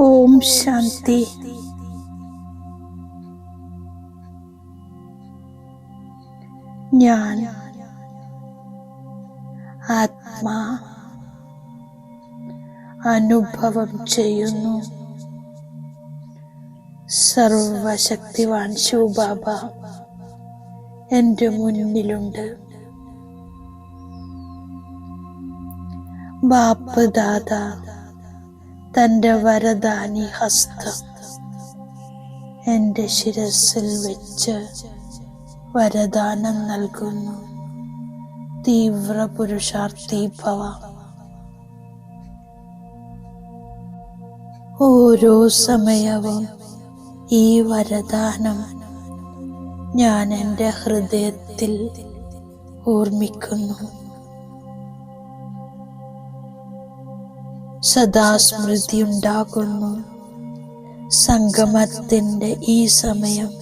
ഓം ശാന്തി. ഞാൻ ആത്മാ അനുഭവം ചെയ്യുന്നു. സർവശക്തിവാൻ ശിവബാബ എന്റെ മുന്നിലുണ്ട്. ബാപ്പ് ദാദ തന്റെ വരദാനി ഹസ്തം എന്റെ ശിരസിൽ വെച്ച് വരദാനം നൽകുന്നു. തീവ്ര പുരുഷാർത്ഥി ഭവ ഓരോ സമയവും ഈ വരദാനം ഞാൻ എന്റെ ഹൃദയത്തിൽ ഓർമ്മിക്കുന്നു. സദാ സ്മൃതി ഉണ്ടാകുന്നു സംഗമത്തിന്റെ ഈ സമയം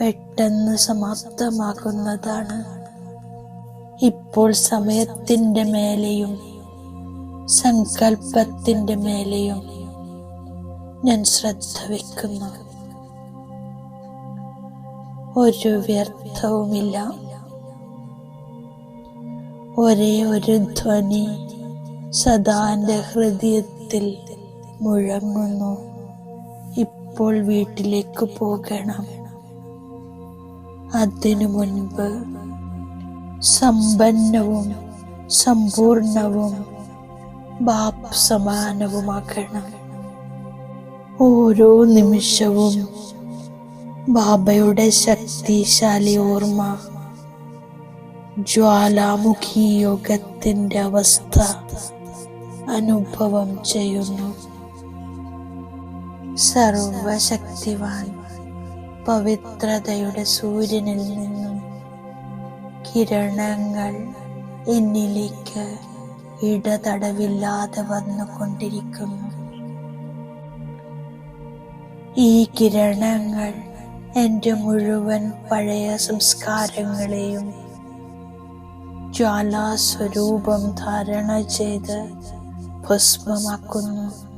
പെട്ടെന്ന് സമാപ്തമാകുന്നതാണ്. ഇപ്പോൾ സമയത്തിന്റെ മേലെയും സങ്കല്പത്തിന്റെ മേലെയും ഞാൻ ശ്രദ്ധ വയ്ക്കുന്നു ഒരു വ്യർത്ഥവുമില്ല. ഒരേ ഒരു ധ്വനി സദാ എന്റെ ഹൃദയത്തിൽ മുഴങ്ങുന്നു. ഇപ്പോൾ വീട്ടിലേക്ക് പോകണം. അതിനു മുൻപ് സമ്പന്നവും സമ്പൂർണവും ബാപ്പ് സമാനവുമാക്കണം ഓരോ നിമിഷവും ബാബയുടെ ശക്തിശാലി ഓർമ്മ ജ്വാലാമുഖി യോഗത്തിന്റെ അവസ്ഥ അനുഭവം ചെയ്യുന്നു സർവശക്തിവാൻ പവിത്രതയുടെ സൂര്യനിൽ നിന്നും കിരണങ്ങൾ എന്നിലേക്ക് ഇടതടവില്ലാതെ വന്നുകൊണ്ടിരിക്കുന്നു. ഈ കിരണങ്ങൾ എന്റെ മുഴുവൻ പഴയ സംസ്കാരങ്ങളെയും ജ്വാലാസ്വരൂപം ധാരണ ചെയ്ത് ഭസ്മമാക്കുന്നു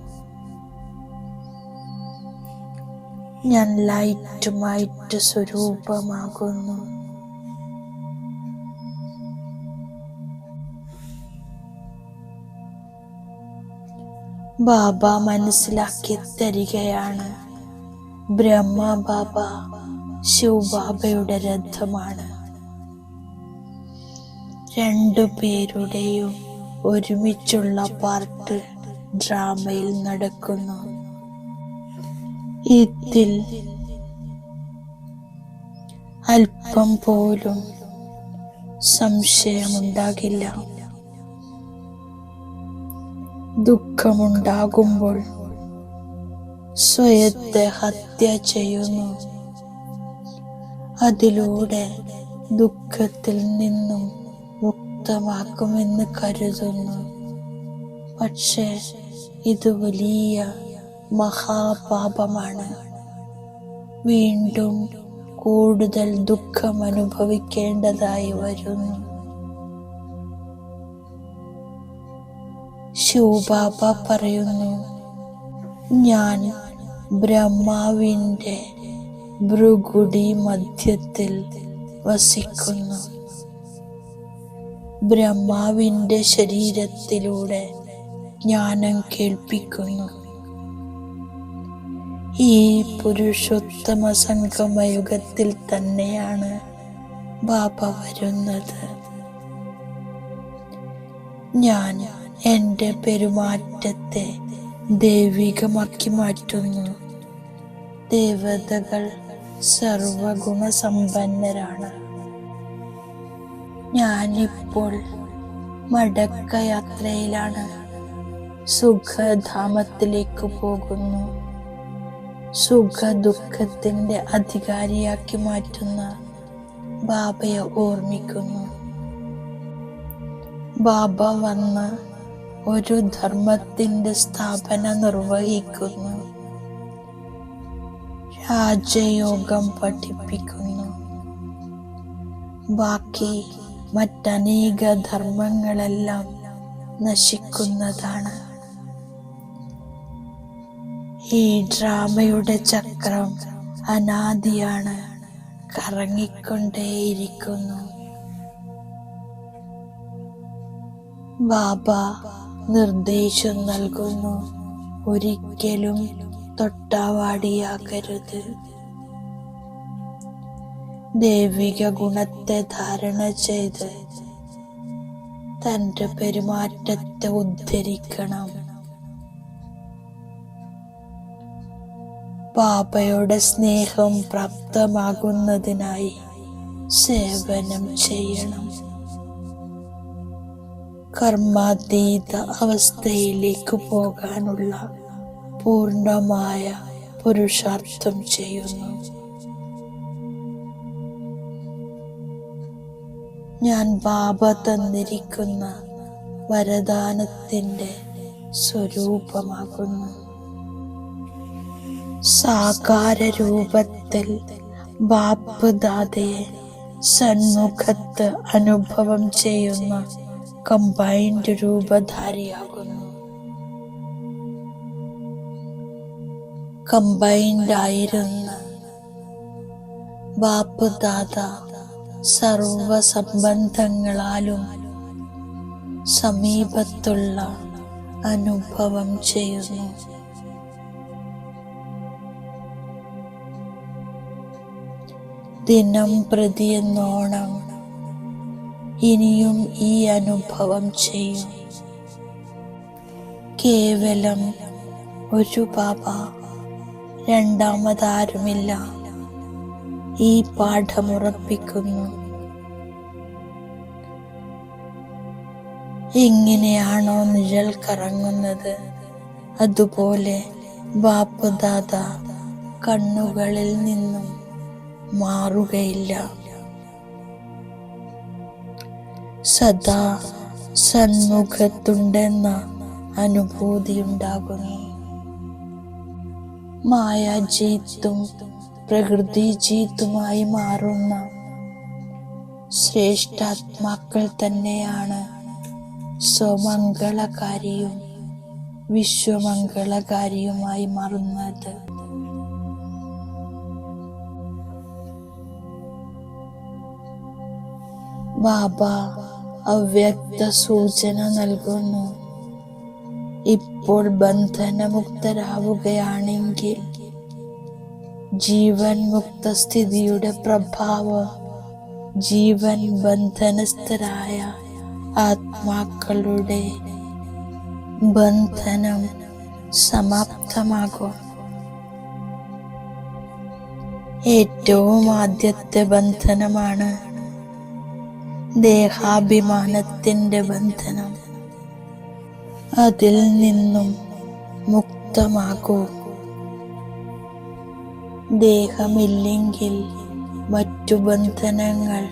ഞാൻ ലൈറ്റ് മൈറ്റ് സ്വരൂപമാകുന്നു. ബാബ മനസ്സിലാക്കി തരികയാണ്. ബ്രഹ്മ ബാബ ശിവബാബയുടെ രഥമാണ്. രണ്ടു പേരുടെയും ഒരുമിച്ചുള്ള പാർട്ട് ഡ്രാമയിൽ നടക്കുന്നു. ഇതിൽ അല്പം പോലും സംശയമുണ്ടാകില്ല. ദുഃഖമുണ്ടാകുമ്പോൾ സ്വയത്തെ ഹത്യ ചെയ്യുന്നു. അതിലൂടെ ദുഃഖത്തിൽ നിന്നും മുക്തമാക്കുമെന്ന് കരുതുന്നു. പക്ഷേ ഇത് വലിയ മഹാപാപമാണ്. വീണ്ടും കൂടുതൽ ദുഃഖം അനുഭവിക്കേണ്ടതായി വരുന്നു. ശിവബാബ പറയുന്നു ഞാൻ ബ്രഹ്മാവിന്റെ ഭൃഗുടി മധ്യത്തിൽ വസിക്കുന്നു. ബ്രഹ്മാവിന്റെ ശരീരത്തിലൂടെ ജ്ഞാനം കേൾപ്പിക്കുന്നു. ഈ പുരുഷോത്തമ സംഗമയുഗത്തിൽ തന്നെയാണ് ബാബ വരുന്നത്. ഞാൻ എന്റെ പെരുമാറ്റത്തെ ദൈവികമാക്കി മാറ്റുന്നു. ദേവതകൾ സർവഗുണസമ്പന്നരാണ്. ഞാനിപ്പോൾ മടക്കയാത്രയിലാണ്. സുഖധാമത്തിലേക്ക് പോകുന്നു. സുഖ ദുഃഖത്തിന്റെ അധികാരിയാക്കി മാറ്റുന്ന ബാബയെ ഓർമ്മിക്കുന്നു. ബാബ വന്ന് ഒരു ധർമ്മത്തിന്റെ സ്ഥാപന നിർവഹിക്കുന്നു. രാജയോഗം പഠിപ്പിക്കുന്നു. ബാക്കി മറ്റനേക ധർമ്മങ്ങളെല്ലാം നശിക്കുന്നതാണ്. ഈ ഡ്രാമയുടെ ചക്രം അനാദിയാണ് കറങ്ങിക്കൊണ്ടേയിരിക്കുന്നു. ബാബ നിർദ്ദേശം നൽകുന്നു ഒരിക്കലും തൊട്ടാവാടിയാകരുത്. ദൈവിക ഗുണത്തെ ധാരണ ചെയ്ത് തന്റെ പെരുമാറ്റത്തെ ഉദ്ധരിക്കണം. പാപയുടെ സ്നേഹം പ്രാപ്തമാകുന്നതിനായി സേവനം ചെയ്യണം. കർമാതീത അവസ്ഥയിലേക്ക് പോകാനുള്ള പൂർണമായ പുരുഷാർത്ഥം ചെയ്യുന്നു. ഞാൻ ബാബ തന്നിരിക്കുന്ന വരദാനത്തിന്റെ സ്വരൂപമാകുന്നു. സാകാര രൂപത്തിൽ ബാപ്പ് ദാതയെ സന്മുഖത്ത് അനുഭവം ചെയ്യുന്ന കമ്പൈൻഡ് രൂപധാരിയാകുന്നു. കമ്പൈൻഡ് ആയിരുന്ന ബാപ്പ് ദാത സർവ സംബന്ധങ്ങളാലും സമീപത്തുള്ള അനുഭവം ചെയ്യുന്നു. ദിനം പ്രതി എന്നോണം ഇനിയും ഈ അനുഭവം ചെയ്യും. കേവലം ഒരു പാപ രണ്ടാമതാരുമില്ല. ഈ പാഠമുറപ്പിക്കുന്നു എങ്ങനെയാണോ നിഴൽ കറങ്ങുന്നത്. അതുപോലെ ബാപ്പ് ദാദ കണ്ണുകളിൽ നിന്നും മാറുകയില്ല. സദാ സന്മുഖത്തുണ്ടെന്ന അനുഭൂതി ഉണ്ടാകുന്നു മായാജീത്തും പ്രകൃതി ജീത്തുമായി മാറുന്ന ശ്രേഷ്ഠാത്മാക്കൾ തന്നെയാണ്. സ്വമംഗളകാരിയും വിശ്വമംഗളകാരിയുമായി മാറുന്നത്. ബാബ അവ്യക്ത സൂചന നൽകുന്നു. ഇപ്പോൾ ബന്ധനമുക്തരാവുകയാണെങ്കിൽ ജീവൻ മുക്ത സ്ഥിതിയുടെ പ്രഭാവം ജീവൻ ബന്ധനസ്ഥരായ ആത്മാക്കളുടെ ബന്ധനം സമാപ്തമാകും. ഏറ്റവും ആദ്യത്തെ ബന്ധനമാണ് ദേഹാഭിമാനത്തിന്റെ ബന്ധനം. അതിൽ നിന്നും മുക്തമാകൂ. ദേഹമില്ലെങ്കിൽ മറ്റു ബന്ധനങ്ങൾ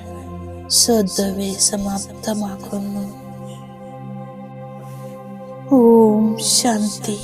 സ്വതവേ സമാപ്തമാക്കുന്നു. ഓം ശാന്തി.